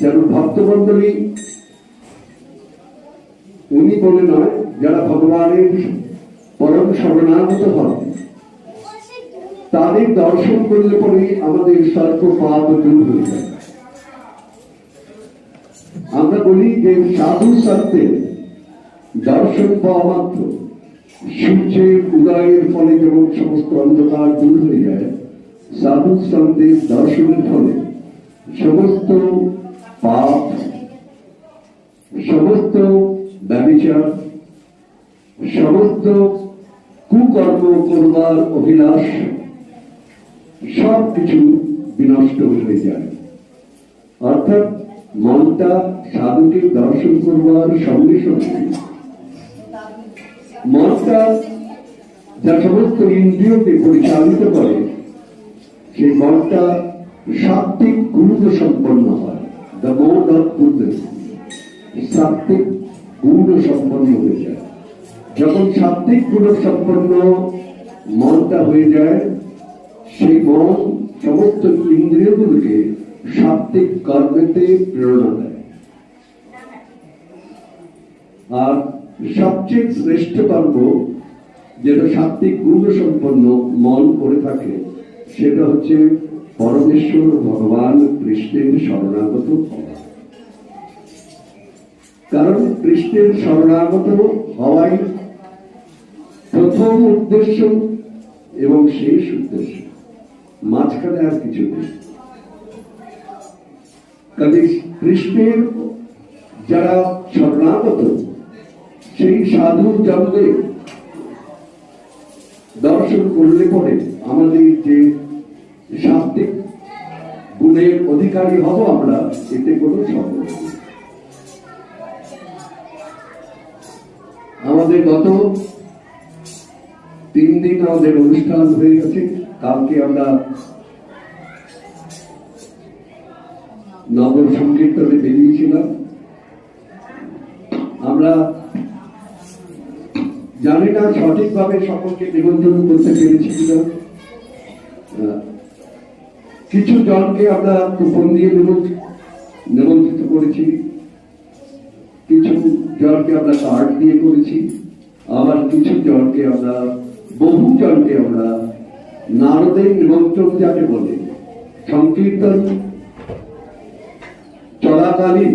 যেন ভক্তমন্ডলী উনি বলে নয়, যারা ভগবানের পরম শরণাগত হন, তাদের দর্শন করলে পরে আমাদের সর্ব পাপ দূর হয়ে যায়। আমরা বলি যে সাধু সত্যের দর্শন পাওয়া মাত্র। সূর্যের উদয়ের ফলে যেমন সমস্ত অন্ধকার দূর হয়ে যায়, সাধু সন্তের দর্শনের ফলে সমস্ত পাপ সমস্ত ব্যবচার, সমস্ত কুকর্ম করবার অভিলাষ সব কিছু বিনষ্ট হয়ে যায়। অর্থাৎ মনটা সাধুকে দর্শন করবার সঙ্গে সঙ্গে মনটা যা সমস্ত ইন্দ্রিয়কে পরিচালিত করে, সেই মনটা সাত্বিক গুরুত্ব সম্পন্ন হয়। দ্য মোড অফ গুডনেস সাত্বিক গুণ সম্পন্ন হয়ে যায়। যখন সাত্বিক গুণ সম্পন্ন মনটা হয়ে যায়, সেই মন সমস্ত ইন্দ্রিয়গুলোকে সাত্বিক কর্মেতে প্রেরণা দেয়। আর সবচেয়ে শ্রেষ্ঠ কর্ম যেটা সাত্বিক গুণ সম্পন্ন মন করে থাকে, সেটা হচ্ছে পরমেশ্বর ভগবান কৃষ্ণের শরণাগত। কারণ কৃষ্ণের শরণাগত হওয়াই প্রথম উদ্দেশ্য এবং শেষ উদ্দেশ্য। মাঝখানে আর কিছু নেই। কাজে কৃষ্ণের যারা শরণাগত, সেই সাধু জন্মে দর্শন করলে পরে আমাদের যে সাত্বিক গুণের অধিকারী হব আমরা, এতে কোনো সন্দেহ আমাদের গত তিন দিন আমাদের অনুষ্ঠান হয়ে গেছে। কালকে আমরা নগর সংকীর্তনে বেরিয়েছিলাম। আমরা জানি না সঠিকভাবে সকলকে নিমন্ত্রণ করতে পেরেছি কিনা। কিছু জনকে আমরা কুপন দিয়ে নিমন্ত্রিত করেছি। কিছু জনকে আমরা কার্ড দিয়ে করেছি। আবার কিছু জনকে আমরা, বহু জনকে আমরা নারদের নিমন্ত্রণ যাকে বলে, সংকীর্তন, চলাকালীন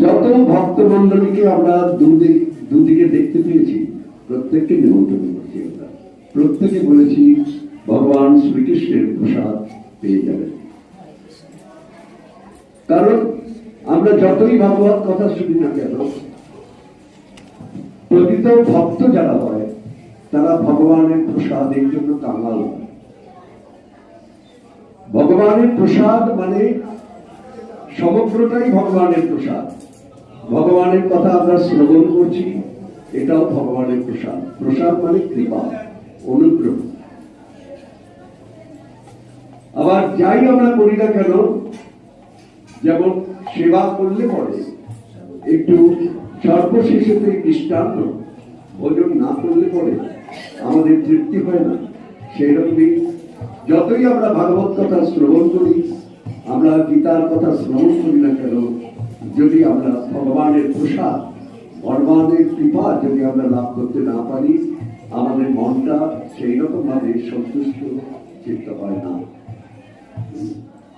যত ভক্তমন্ডলীকে আমরা দুদিক, দুদিকে দেখতে পেয়েছি, প্রত্যেককে নিমন্ত্রণ করেছি আমরা। প্রত্যেকে বলেছি, ভগবান শ্রীকৃষ্ণের প্রসাদ। পেয়ে যাবেন। কারণ আমরা যতই ভাগবত কথা শুনি না কেন, প্রকৃত ভক্ত যারা হয়, তারা ভগবানের প্রসাদের জন্য হয়। ভগবানের প্রসাদ মানে সমগ্রটাই ভগবানের প্রসাদ। ভগবানের কথা আমরা শ্রবণ করছি, এটাও ভগবানের প্রসাদ। প্রসাদ মানে কৃপা, অনুগ্রহ। আবার যাই আমরা করি না কেন, যেমন সেবা করলে পরে, একটু সর্বশেষেতে দৃষ্টান্ত, ভোজন না করলে পরে আমাদের তৃপ্তি হয় না। সেই রকমই যতই আমরা ভাগবত কথা শ্রবণ করি, আমরা গীতার কথা শ্রবণ করি না কেন, যদি আমরা ভগবানের প্রসাদ, ভগবানের কৃপা যদি আমরা লাভ করতে না পারি, আমাদের মনটা সেই রকম ভাবে সন্তুষ্ট চিত্ত হয় না।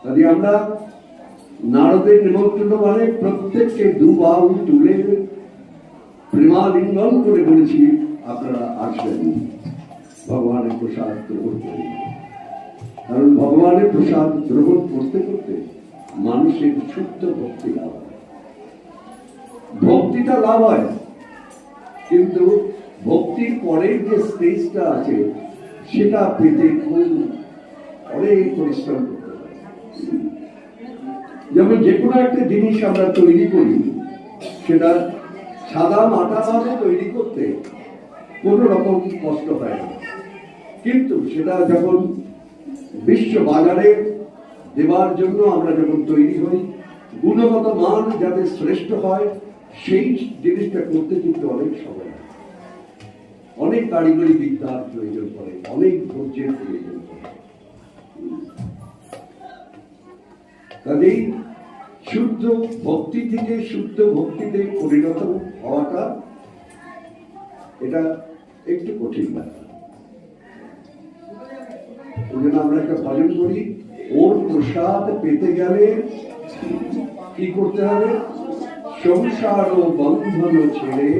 কাজে আমরা নারদের নিমন্ত্রণ মানে প্রত্যেককে দুবার তুলে প্রেমালিঙ্গন করে বলেছি, আপনারা আসবেন। ভগবানের প্রসাদ গ্রহণ করুন কারণ ভগবানের প্রসাদ গ্রহণ করতে করতে মানুষের শুদ্ধ ভক্তি লাভ হয়। ভক্তিটা লাভ হয়, কিন্তু ভক্তির পরের যে স্টেজটা আছে, সেটা পেতে খুব অনেক পরিশ্রম যেমন যে কোনো একটা জিনিস আমরা তৈরি করি, সেটা সাদা মাটা ভাবে তৈরি করতে কোনো রকম কষ্ট হয় না। কিন্তু সেটা যখন বিশ্ব বাজারে দেবার জন্য আমরা যখন তৈরি হই, গুণগত মান যাতে শ্রেষ্ঠ হয়, সেই জিনিসটা করতে কিন্তু অনেক সময় অনেক কারিগরি বিদ্যার প্রয়োজন পড়ে, অনেক ধৈর্যের প্রয়োজন পড়ে। কাজেই শুদ্ধ ভক্তি থেকে শুদ্ধ ভক্তিতে পরিণত হওয়াটা এটা একটু কঠিন ব্যাপার। ওই জন্য আমরা একটা ভজন করি, ওর প্রসাদ পেতে গেলে কি করতে হবে? সংসার ও বন্ধন ছেড়ে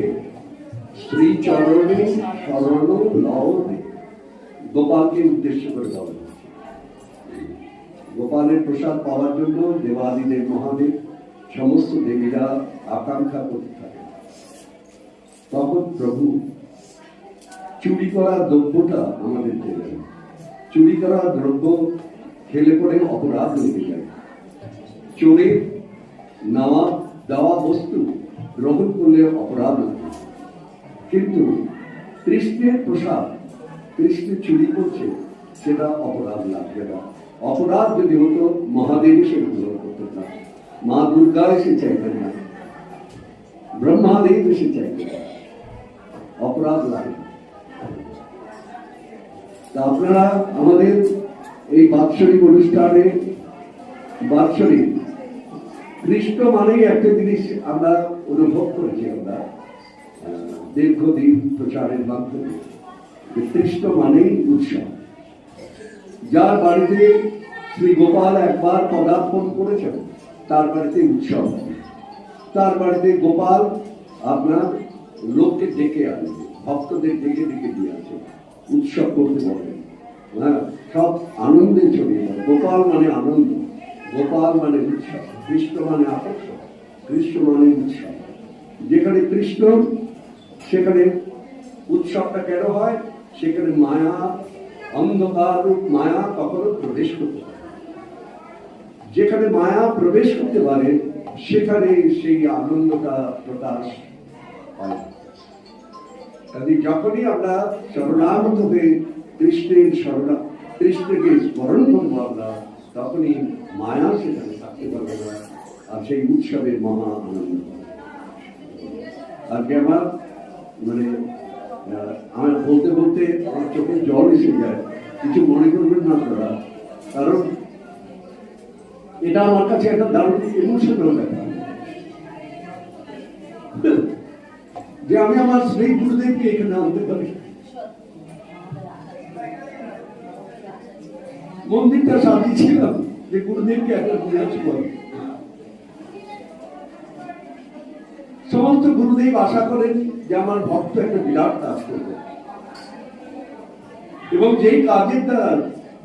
শ্রী চরণে শরণ লও গোপালকে উদ্দেশ্য করে বলা। গোপালের প্রসাদ পাওয়ার জন্য দেবাদিদেব মহাদেব সমস্ত দেবীরা আকাঙ্ক্ষা করতে থাকে। তখন প্রভু চুরি করা দ্রব্যটা আমাদের দেবেন চুরি করা দ্রব্য খেলে পরে অপরাধ লেগে যায়। চোরে নেওয়া দেওয়া বস্তু গ্রহণ করলে অপরাধ কিন্তু কৃষ্ণের প্রসাদ, কৃষ্ণ চুরি করছে, সেটা অপরাধ লাগবে না। অপরাধ যদি হতো মহাদেব সে গ্রহণ করতে না মা দুর্গা এসে চাইতেন না। ব্রহ্মাদেব এসে চাইতেন। অপরাধ লাগে তা আপনারা আমাদের এই বাৎসরিক অনুষ্ঠানে, বাৎসরিক কৃষ্ণ মানেই একটা জিনিস আমরা অনুভব করেছি আমরা দীর্ঘদিন প্রচারের মাধ্যমে। কৃষ্ণ মানেই উৎসব। যার বাড়িতে শ্রী গোপাল একবার পদার্পণ করেছেন, তার বাড়িতে উৎসব তার বাড়িতে গোপাল আপনার লোককে ডেকে আনে ভক্তদের ডেকে ডেকে দিয়ে আসে উৎসব করতে বলেন হ্যাঁ সব আনন্দে পড়ে গোপাল মানে আনন্দ, গোপাল মানে উৎসব, কৃষ্ণ মানে আকর্ষণ, কৃষ্ণ মানে উৎসব। যেখানে কৃষ্ণ, সেখানে উৎসবটা কেন হয়? সেখানে মায়া অন্ধকার রূপ মায়া কখনো প্রবেশ করতে পারে। যেখানে মায়া প্রবেশ করতে পারে, সেখানে সেই আনন্দটা প্রকাশ পায় যখনই আমরা শরণাগত হয়ে কৃষ্ণের শরণা, কৃষ্ণকে স্মরণ করব আমরা, তখনই মায়া সেখানে থাকতে পারবে না, আর সেই উৎসবে মহা আনন্দ পাবে। আজকে আমার মানে আমার বলতে বলতে আমার চোখে জল এসে যায়। কিছু মনে করবেন না আপনারা। কারণ এটা আমার কাছে একটা দারুণ ইমোশনাল ব্যাপার। যে আমি আমার শ্রী গুরুদেবকে এখানে আনতে পারি। মন্দিরটা সাজিয়েছিলাম যে গুরুদেবকে একটা ঘুরে আসব সমস্ত গুরুদেব আশা করেন যে আমার ভক্ত একটা বিরাট কাজ করবে। এবং যেই কাজের দ্বারা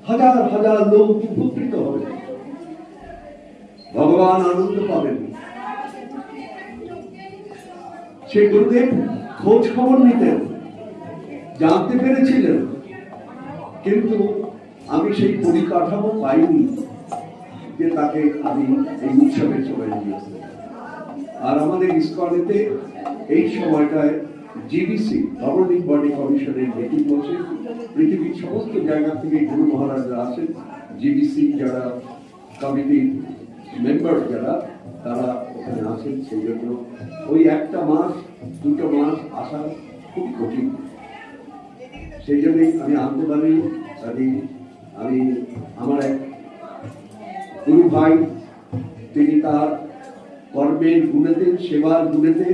হাজার হাজার লোক উপকৃত হবে, ভগবান আনন্দ পাবেন। সেই গুরুদেব খোঁজ খবর নিতেন, জানতে পেরেছিলেন, কিন্তু আমি সেই পরিকাঠামো পাইনি যে তাকে আমি এই উৎসবে চলে নিয়ে আর আমাদের ইস্কনেতে এই সময়টায় জিবিসি গভর্নিং বডি কমিশনের মিটিং বসে। পৃথিবীর সমস্ত জায়গা থেকে গুরু মহারাজরা আসেন। জিবিসি যারা কমিটির মেম্বার যারা, তারা ওখানে আসেন সেই জন্য। ওই একটা মাস, দুটো মাস আসা খুব কঠিন। সেই জন্যই আমি আনতে পারি আমি আমি আমার এক গুরু ভাই, তিনি তার কর্মের গুণেতে, সেবার গুণেতে,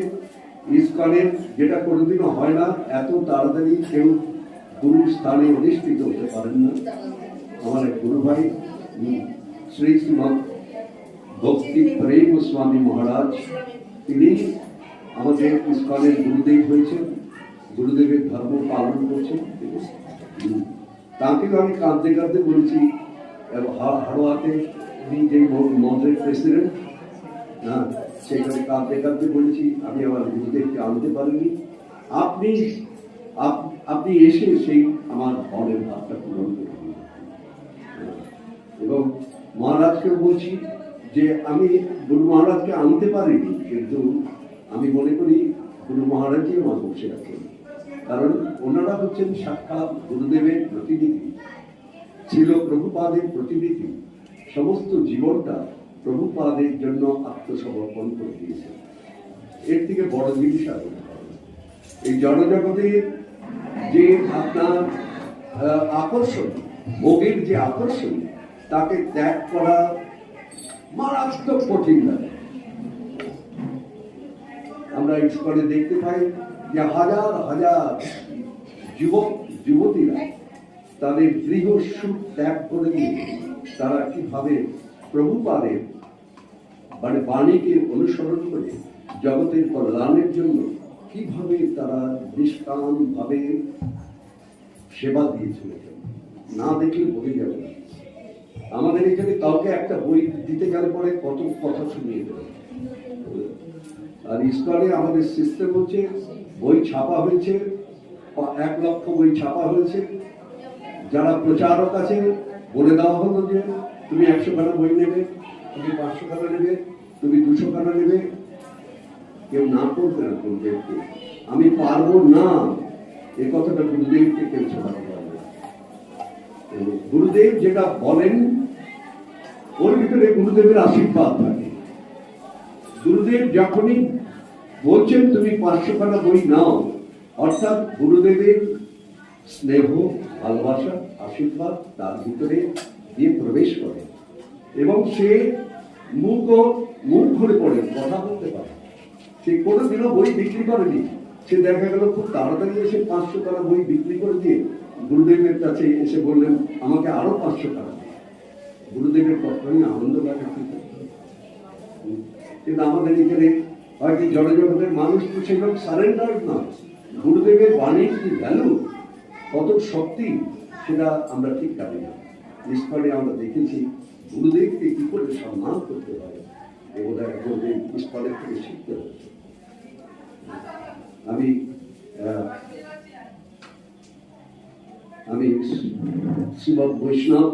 ইস্কনের, যেটা কোনোদিনও হয় না, এত তাড়াতাড়ি কেউ গুরুর স্থানে অধিষ্ঠিত হতে পারেন না। আমার এক গুরু ভাই শ্রী শ্রীমৎ ভক্তি প্রেম স্বামী মহারাজ, তিনি আমাদের ইস্কনের গুরুদেব হয়েছেন, গুরুদেবের ধর্ম পালন করছেন। তাকেও আমি কাঁদতে কাঁদতে বলেছি হাড়োয়াতে উনি যে মন্ত্রের প্রেসিডেন্ট হ্যাঁ সেখানে কাঁদতে কাঁদতে বলেছি, আমি আমার গুরুদেবকে আনতে পারিনি। আপনি আপ- আপনি এসে সেই আমার হলের ভাবটা পূরণ করে এবং মহারাজকেও বলছি যে আমি গুরু মহারাজকে আনতে পারিনি, কিন্তু আমি মনে করি গুরু মহারাজই আমার বসে আছেন। কারণ ওনারা হচ্ছেন সাক্ষাৎ গুরুদেবের প্রতিনিধি, ছিল প্রভুপাদের প্রতিনিধি, সমস্ত জীবনটা প্রভুপাদের জন্য আত্মসমর্পণ করে দিয়েছে এর থেকে বড় জিনিস আর। এই জনজগতে যে আপনার আকর্ষণ, ভোগের যে আকর্ষণ, তাকে ত্যাগ করা মারাত্মক কঠিন লাগে আমরা স্কুলে দেখতে পাই যে হাজার হাজার যুবক, যুবতীরা তাদের গৃহ সুখ ত্যাগ করে দিয়ে তারা কীভাবে প্রভুপাদের মানে বাণীকে অনুসরণ করে জগতের কল্যাণের জন্য কীভাবে তারা নিষ্কাম ভাবে সেবা দিয়ে চলেছেন? না দেখলে বোঝা যাবে আমাদের এখানে কাউকে একটা বই দিতে গেলে পরে কত কথা শুনিয়ে দেবে। আর ইস্কনে আমাদের সিস্টেম হচ্ছে, বই ছাপা হয়েছে এক লক্ষ বই ছাপা হয়েছে। যারা প্রচারক আছে বলে দেওয়া হলো যে, তুমি একশো খানা বই নেবে, তুমি পাঁচশো খানা নেবে, তুমি দুশো খানা নেবে কেউ না করবে না গুরুদেবকে আমি পারব না। এ কথাটা গুরুদেবকে কেউ শোনাতে পারবে। গুরুদেব যেটা বলেন, ওর ভিতরে গুরুদেবের আশীর্বাদ থাকে। গুরুদেব যখনই বলছেন, তুমি পাঁচশো খানা বই নাও, অর্থাৎ গুরুদেবের স্নেহ, ভালোবাসা, আশীর্বাদ তার ভিতরে দিয়ে প্রবেশ করে। এবং সে মুখ মুখ ধরে পড়ে, কথা বলতে পারে। সে কোনোদিনও বই বিক্রি করেনি। সে দেখা গেল খুব তাড়াতাড়ি এসে পাঁচশো টাকা বই বিক্রি করে দিয়ে গুরুদেবের কাছে এসে বললেন, আমাকে আরও পাঁচশো টাকা। গুরুদেবের কখনই আনন্দ লাগে কিন্তু। আমাদের এখানে হয়তো জনজগতের মানুষ তো সেরকম সারেন্ডার না গুরুদেবের বাণীর কি ভ্যালু কত শক্তি সেটা আমরা ঠিক জানি না। ইস্কনে আমরা দেখেছি, গুরুদেবকে কি করে সম্মান করতে হয়? এগুলো গুরুদেব ইস্কনের থেকে শিখতে হচ্ছে আমি আমি শিব বৈষ্ণব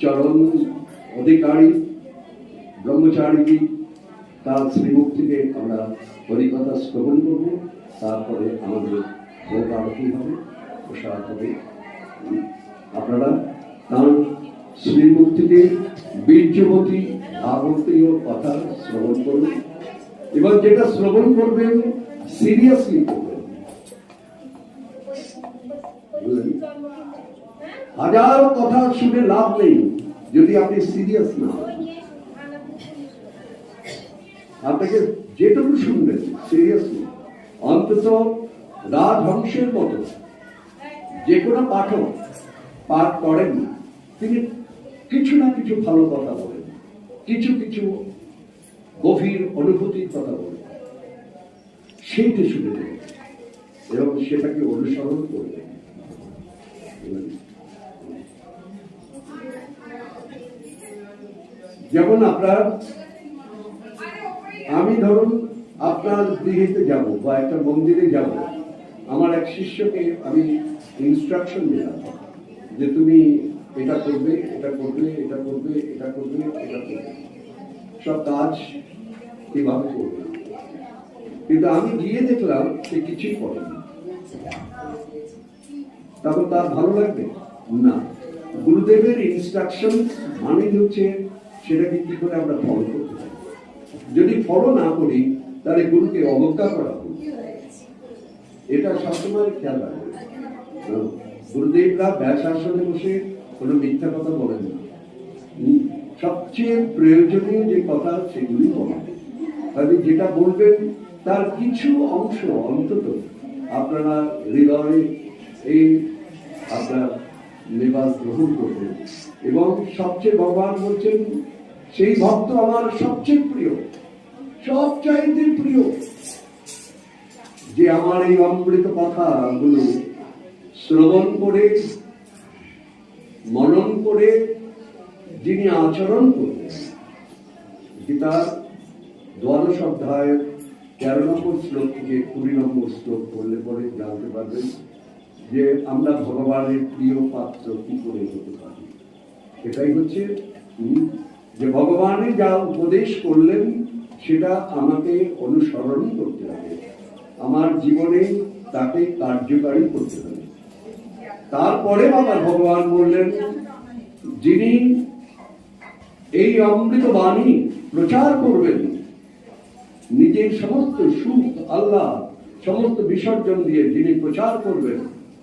চরণ অধিকারী ব্রহ্মচারী তার শ্রীমুখ থেকে আমরা হরিকথা শ্রবণ করব। তারপরে আমাদের ভোগ আরতি হবে, প্রসাদ হবে। আপনারা তার শ্রীমুখ থেকে বীর্যবতী ভাগবতীয় কথা শ্রবণ করুন। এবং যেটা শ্রবণ করবেন সিরিয়াসলি হাজারো কথা শুনে লাভ নেই, যদি আপনি সিরিয়াস না আপনাকে যেটুকু শুনবেন সিরিয়াসলি অন্তত রাজহংসের মতো, যে কোনো পাঠক পাঠ করেন তিনি কিছু না কিছু ভালো কথা বলেন। কিছু কিছু গভীর অনুভূতির কথা বলেন সেইটা শুনে নেবেন এবং সেটাকে অনুসরণ করবেন যেমন আপনার, আমি ধরুন আপনার দিঘিতে যাব বা একটা মন্দিরে যাব। আমার এক শিষ্যকে আমি ইনস্ট্রাকশন দিলাম যে তুমি এটা করবে এটা করবে এটা করবে এটা করবে এটা করবে। সব কাজ কীভাবে করবে কিন্তু আমি গিয়ে দেখলাম সে কিছুই করেনি তখন তার ভালো লাগবে? না। গুরুদেবের ইনস্ট্রাকশন মানে হচ্ছে সেটাকে কি করে আমরা ফলো করতে পারি? যদি ফলো না করি তাহলে গুরুকে অবজ্ঞা করা হবে। এটা সবসময় খেয়াল রাখবে। হ্যাঁ, গুরুদেবরা ব্যাস আসনে বসে কোনো মিথ্যা কথা বলেন না। সবচেয়ে প্রয়োজনীয় যে কথা সেগুলি বলেন। তাহলে যেটা বলবেন, তার কিছু অংশ অন্তত আপনারা হৃদয়ে এই আপনার নিবাস গ্রহণ করবেন। এবং সবচেয়ে ভগবান বলছেন, সেই ভক্ত আমার সবচেয়ে প্রিয়, সবচাইতে প্রিয়। যে আমার এই অমৃত কথাগুলো শ্রবণ করে, মনন করে, যিনি আচরণ করবেন গীতার দ্বাদশ অধ্যায় তেরো নম্বর শ্লোক থেকে কুড়ি নম্বর শ্লোক পড়লে পরে জানতে পারবেন যে আমরা ভগবানের প্রিয় পাত্র কি করে হতে পারি। এটাই হচ্ছে যে ভগবানের যা উপদেশ করলেন, সেটা আমাকে অনুসরণ করতে হবে। আমার জীবনে তাকে কার্যকারী করতে হবে। তারপরে বাবা ভগবান বললেন, যিনি এই অমৃত বাণী প্রচার করবেন নিজের সমস্ত সুখ, আল্লাহ সমস্ত বিসর্জন দিয়ে যিনি প্রচার করবেন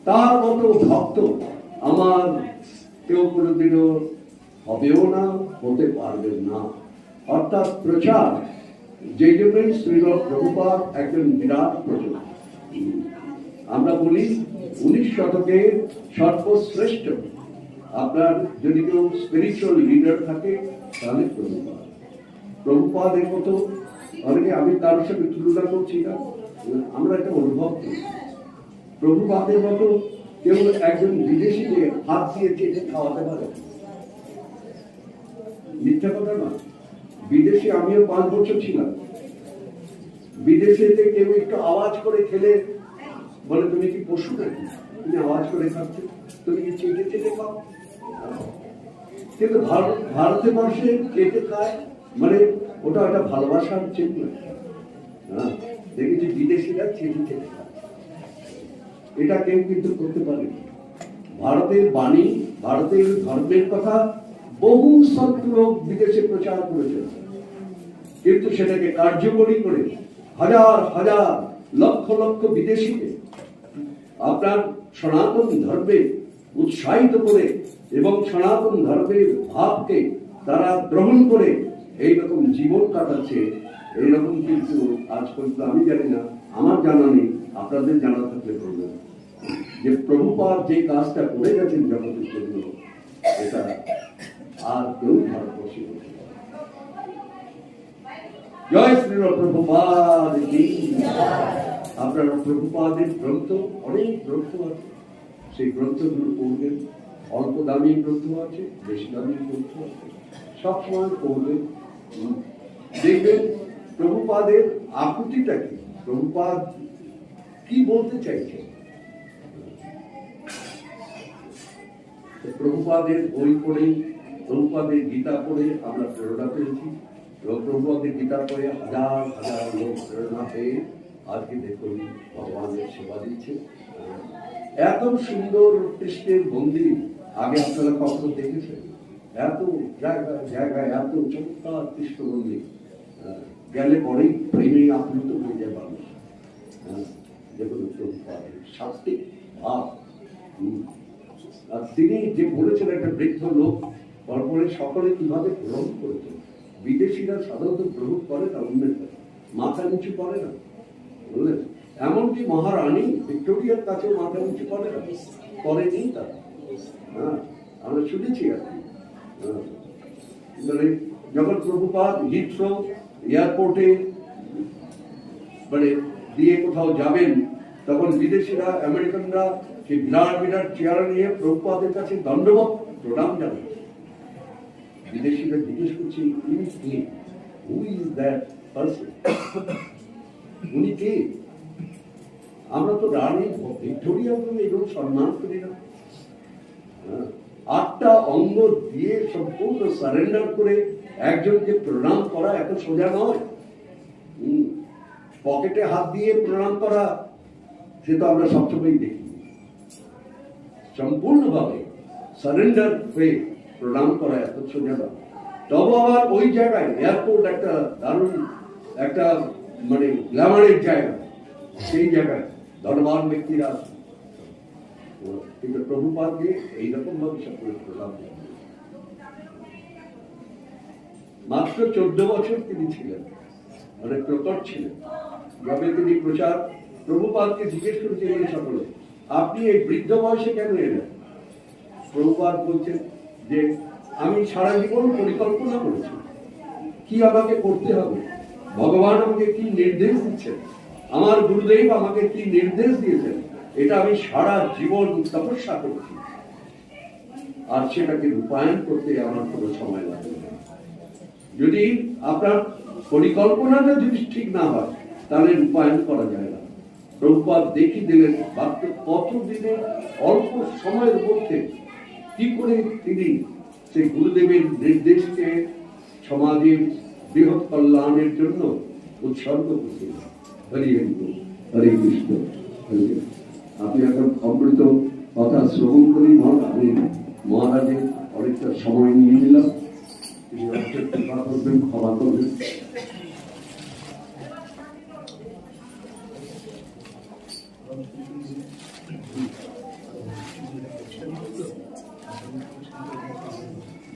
তার মতো ভক্ত আমার কেউ কোনোদিনও হবেও না, হতে পারবেন না। অর্থাৎ প্রচার যে জন্যই শ্রীল প্রভুপাদ একজন বিরাট প্রচার আমরা বলি, উনিশ শতকে সর্বশ্রেষ্ঠ। আপনার যদি কেউ স্পিরিচুয়াল লিডার থাকে, তাহলে প্রভুপাদ। প্রভুপাদের মতো অনেকে আমি তার সঙ্গে তুলনা করছি না। আমরা এটা অনুভব করি। প্রভুপাদের মতো কেউ একজন বিদেশিকে হাত দিয়ে চেটে খাওয়াতে পারে। মিথ্যা কথা না। বিদেশে আমিও পাঁচ বছর ছিলাম। বিদেশেতে কেউ একটু আওয়াজ করে খেলে বলে, তুমি কি পশু নাকি? তুমি আওয়াজ করে খাচ্ছ? তুমি কি চেটে চেটে খাও? কিন্তু ভারত ভারতের বর্ষে চেটে খায় মানে ওটা একটা ভালোবাসার চিহ্ন। হ্যাঁ দেখেছি বিদেশিরা চেটে এটা কেউ কিন্তু করতে পারে ভারতের বাণী, ভারতের ধর্মের কথা বহু লোক বিদেশে প্রচার করেছেন কিন্তু সেটাকে কার্যকরী করে হাজার হাজার, লক্ষ লক্ষ বিদেশিকে আপনার সনাতন ধর্মে উৎসাহিত করে এবং সনাতন ধর্মের ভাবকে তারা গ্রহণ করে এইরকম জীবন কাটাচ্ছে, এইরকম কিন্তু আজ পর্যন্ত আমি জানি না। আমার জানা নেই, আপনাদের জানা থাকলে প্রয়োজন যে প্রভুপাদ যে কাজটা করে গেছেন জগতের জন্য, এটা আর কেউ ভারতবর্ষে করতে জয় শ্রী প্রভুপাদ আপনার প্রভুপাদের গ্রন্থ, অনেক গ্রন্থ আছে। সেই গ্রন্থগুলো পড়বেন। অল্প দামি গ্রন্থ আছে, বেশি দামি গ্রন্থ আছে। সবসময় পড়বেন। দেখবেন প্রভুপাদের আকুতিটা কি? প্রভুপাদ কি বলতে চাইছে? প্রভুপাদের বই পড়ে, প্রভুপাদের গীতা পড়ে আমরা প্রেরণা পেয়েছি। এবং প্রভুপাদের গীতা পড়ে হাজার হাজার লোক প্রেরণা পেয়ে আজকে দেখুন ভগবানের সেবা দিচ্ছে। এত সুন্দর কৃষ্ণের মন্দির, আগে আপনারা কখনো দেখেছেন? এত জায়গায় জায়গায় এত চমৎকার কৃষ্ণ মন্দির গেলে পরেই প্রেমে আপ্লুত হয়ে যায় মানুষ। দেখুন শাস্তি ভাব। আর তিনি যে বলেছেন, একটা বৃদ্ধ লোক তারপরে সকলে কীভাবে গ্রহণ করেছেন বিদেশিরা সাধারণত গ্রহণ করে না, অন্যের। মাথা নিচু করে না। বুঝলেন? এমনকি মহারানী ভিক্টোরিয়ার কাছে মাথা নিচু করে না। করেনি তারা। হ্যাঁ আমরা শুনেছি আর কি। যখন প্রভুপাদ হিথ্রো এয়ারপোর্টে মানে দিয়ে কোথাও যাবেন তখন বিদেশিরা আমেরিকানরা সেই বিরাট বিরাট চেয়ার নিয়ে প্রভুপাদের কাছে দণ্ডবত প্রণাম জানায় বিদেশিরা জিজ্ঞেস করছে ইনি কে হু ইজ দ্যাট পার্সন উনি কে আমরা তো রানী ভিক্টোরিয়া এরকম সম্মান করি না হ্যাঁ, আটটা অঙ্গ দিয়ে সম্পূর্ণ সারেন্ডার করে একজনকে প্রণাম করা এত সোজা নয় পকেটে হাত দিয়ে প্রণাম করা, সে তো আমরা সবসময় দেখি সম্পূর্ণভাবে সারেন্ডার হয়ে প্রণাম করা এত সোজা নয় তবে আবার ওই জায়গায় এয়ারপোর্ট একটা দারুণ একটা মানে গ্ল্যামারের জায়গা, সেই জায়গায় ধনবান ব্যক্তিরা। কিন্তু এইরকম ভাবে মাত্র চোদ্দ বছর তিনি ছিলেন অনেক প্রকট ছিলেন। যবে তিনি প্রচার জিজ্ঞেস আপনি এই বৃদ্ধ বয়সে কেন এলেন? প্রভুপাদ বলছেন যে, আমি সারা জীবন পরিকল্পনা করেছি। কি আমাকে করতে হবে? ভগবান আমাকে কি নির্দেশ দিচ্ছেন? আমার গুরুদেব আমাকে কি নির্দেশ দিয়েছেন? এটা আমি সারা জীবন তপস্যা করেছি। আর সেটাকে রূপায়ণ করতে আমার কোনো সময় লাগে যদি আপনার পরিকল্পনাটা যদি ঠিক না হয়, তাহলে রূপায়ণ করা যায় না। প্রভুপাদ দেখিয়ে দিলেন, মাত্র কত দিনে অল্প সময়ের মধ্যে কি করে তিনি সেই গুরুদেবের নির্দেশকে সমাজের বৃহৎ কল্যাণের জন্য উৎসর্গ হরি হরি হরে কৃষ্ণ হরে কৃষ্ণ। আপনি এখন অমৃত কথা শ্রবণ করি মহারাজ আমি মহারাজের অনেকটা সময় নিয়ে নিলাম। তিনি করবেন ক্ষমা করবেন।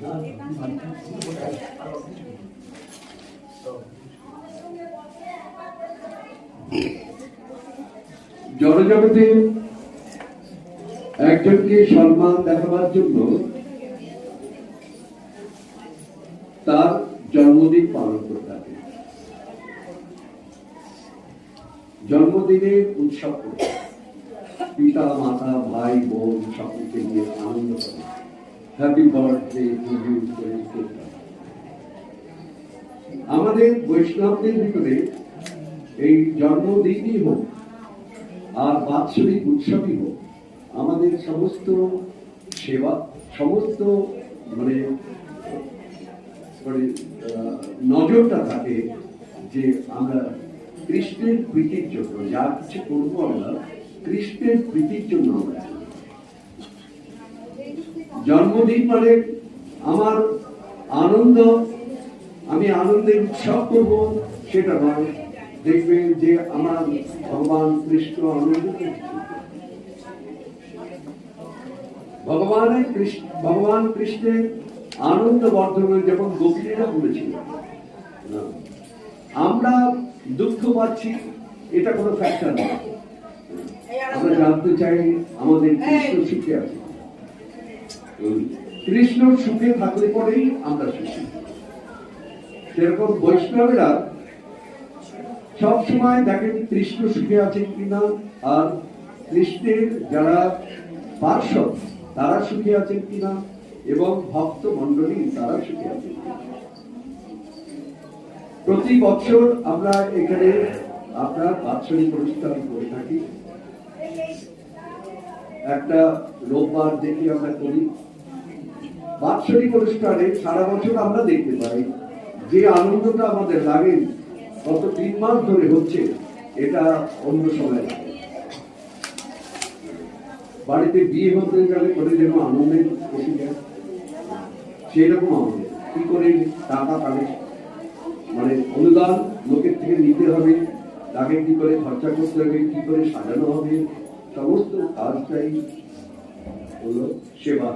না, জনজগতে একজনকে সম্মান দেখাবার জন্য তার জন্মদিন পালন করে থাকে। জন্মদিনে উৎসব পিতা, মাতা, ভাই, বোন সকলকে নিয়ে আনন্দ করে হ্যাপি বার্থডে আমাদের বৈষ্ণবদের ভিতরে এই জন্মদিনই হোক আর বাৎসরিক উৎসবই হোক, আমাদের সমস্ত সেবা, সমস্ত মানে নজরটা থাকে যে আমরা কৃষ্ণের প্রীতির জন্য, যা কিছু করব আমরা, কৃষ্ণের প্রীতির জন্য আমরা। জন্মদিন মানে আমার আনন্দ, আমি আনন্দের উৎসব করব, সেটা নয়। দেখবেন যে আমার ভগবান কৃষ্ণ আনন্দ করছে। ভগবানের ভগবান কৃষ্ণের আনন্দ বর্ধমান যখন গোপীরা বলেছিল আমরা দুঃখ পাচ্ছি, এটা কোনো ফ্যাক্টর নয় আমরা জানতে চাই আমাদের কৃষ্ণ সুখে আছে। কৃষ্ণ সুখে থাকলে পরেই আমরা সুখী। সেরকম বৈষ্ণবেরা সব সময় দেখেন কৃষ্ণ সুখে আছেন কিনা, আর কৃষ্ণের যারা পার্শ্বদ, তারা সুখে আছেন কিনা, এবং ভক্ত মন্ডলী তারা সুখে আছেন প্রতি বছর আমরা এখানে আপনার বাৎসরিক অনুষ্ঠান করে থাকি। একটা রোববার দেখি আমরা করি। বাৎসরিক অনুষ্ঠানে সারা বছর আমরা দেখতে পাই যে আনন্দটা আমাদের লাগে। গত তিন মাস ধরে হচ্ছে, এটা অন্য সময়। বাড়িতে বিয়ে হতে গেলে করে যেন আনন্দের যায় সেরকম আমাদের কি করে টাকা কালেক্ট মানে অনুদান লোকের থেকে নিতে হবে, তাকে কি করে খরচা করতে হবে, কি করে সাজানো হবে, সমস্ত কাজটাই হলো সেবা।